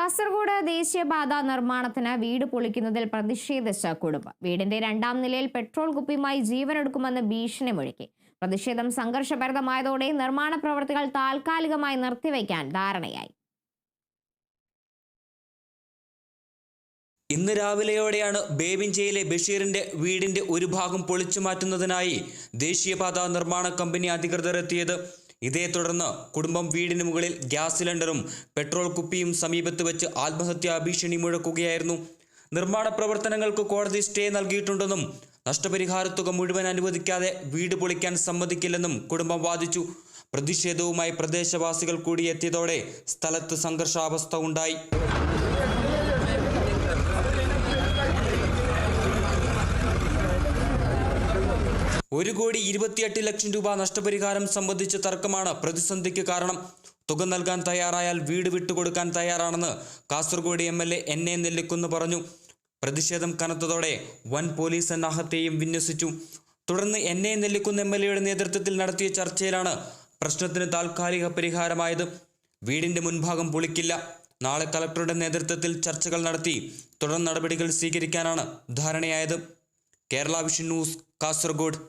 കാസർഗോഡ് ദേശീയപാത നിർമ്മാണത്തിന് വീട് പൊളിക്കുന്നതിൽ പ്രതിഷേധിച്ച കുടുംബം. വീടിന്റെ രണ്ടാം നിലയിൽ പെട്രോൾ കുപ്പിയുമായി ജീവനെടുക്കുമെന്ന് ഭീഷണി മുഴക്കി പ്രതിഷേധം സംഘർഷഭരിതമായതോടെ നിർമ്മാണ പ്രവർത്തികൾ താൽക്കാലികമായി നിർത്തിവെക്കാൻ ധാരണയായി. ഇന്ന് രാവിലെയോടെയാണ് ബേബിഞ്ചയിലെ ബഷീറിന്റെ വീടിന്റെ ഒരു ഭാഗം പൊളിച്ചു മാറ്റുന്നതിനായി ദേശീയപാത നിർമ്മാണ കമ്പനി അധികൃതർ എത്തിയത്. ഇതേ തുടർന്ന് കുടുംബം വീടിന് മുകളിൽ ഗ്യാസ് സിലിണ്ടറും പെട്രോൾ കുപ്പിയും സമീപത്ത് വെച്ച് ആത്മഹത്യാ ഭീഷണി മുഴക്കുകയായിരുന്നു. നിർമ്മാണ പ്രവർത്തനങ്ങൾക്ക് കോടതി സ്റ്റേ നൽകിയിട്ടുണ്ടെന്നും നഷ്ടപരിഹാരത്തുക മുഴുവൻ അനുവദിക്കാതെ വീട് പൊളിക്കാൻ സമ്മതിക്കില്ലെന്നും കുടുംബം വാദിച്ചു. പ്രതിഷേധവുമായി പ്രദേശവാസികൾ കൂടി എത്തിയതോടെ സ്ഥലത്ത് സംഘർഷാവസ്ഥ ഉണ്ടായി. ഒരു കോടി ഇരുപത്തിയെട്ട് ലക്ഷം രൂപ നഷ്ടപരിഹാരം സംബന്ധിച്ച തർക്കമാണ് പ്രതിസന്ധിക്ക് കാരണം. തുക നൽകാൻ തയ്യാറായാൽ വീട് വിട്ടുകൊടുക്കാൻ തയ്യാറാണെന്ന് Kasaragod M L A N A Nellikkunnu പറഞ്ഞു. പ്രതിഷേധം കനത്തതോടെ വൻ പോലീസ് സന്നാഹത്തെയും വിന്യസിച്ചു. തുടർന്ന് N A Nellikkunnu M L എയുടെ നേതൃത്വത്തിൽ നടത്തിയ ചർച്ചയിലാണ് പ്രശ്നത്തിന് താൽക്കാലിക പരിഹാരമായത്. വീടിന്റെ മുൻഭാഗം പൊളിക്കില്ല. നാളെ കളക്ടറുടെ നേതൃത്വത്തിൽ ചർച്ചകൾ നടത്തി തുടർ നടപടികൾ സ്വീകരിക്കാനാണ് ധാരണയായത്. Kerala vision news Kasaragod.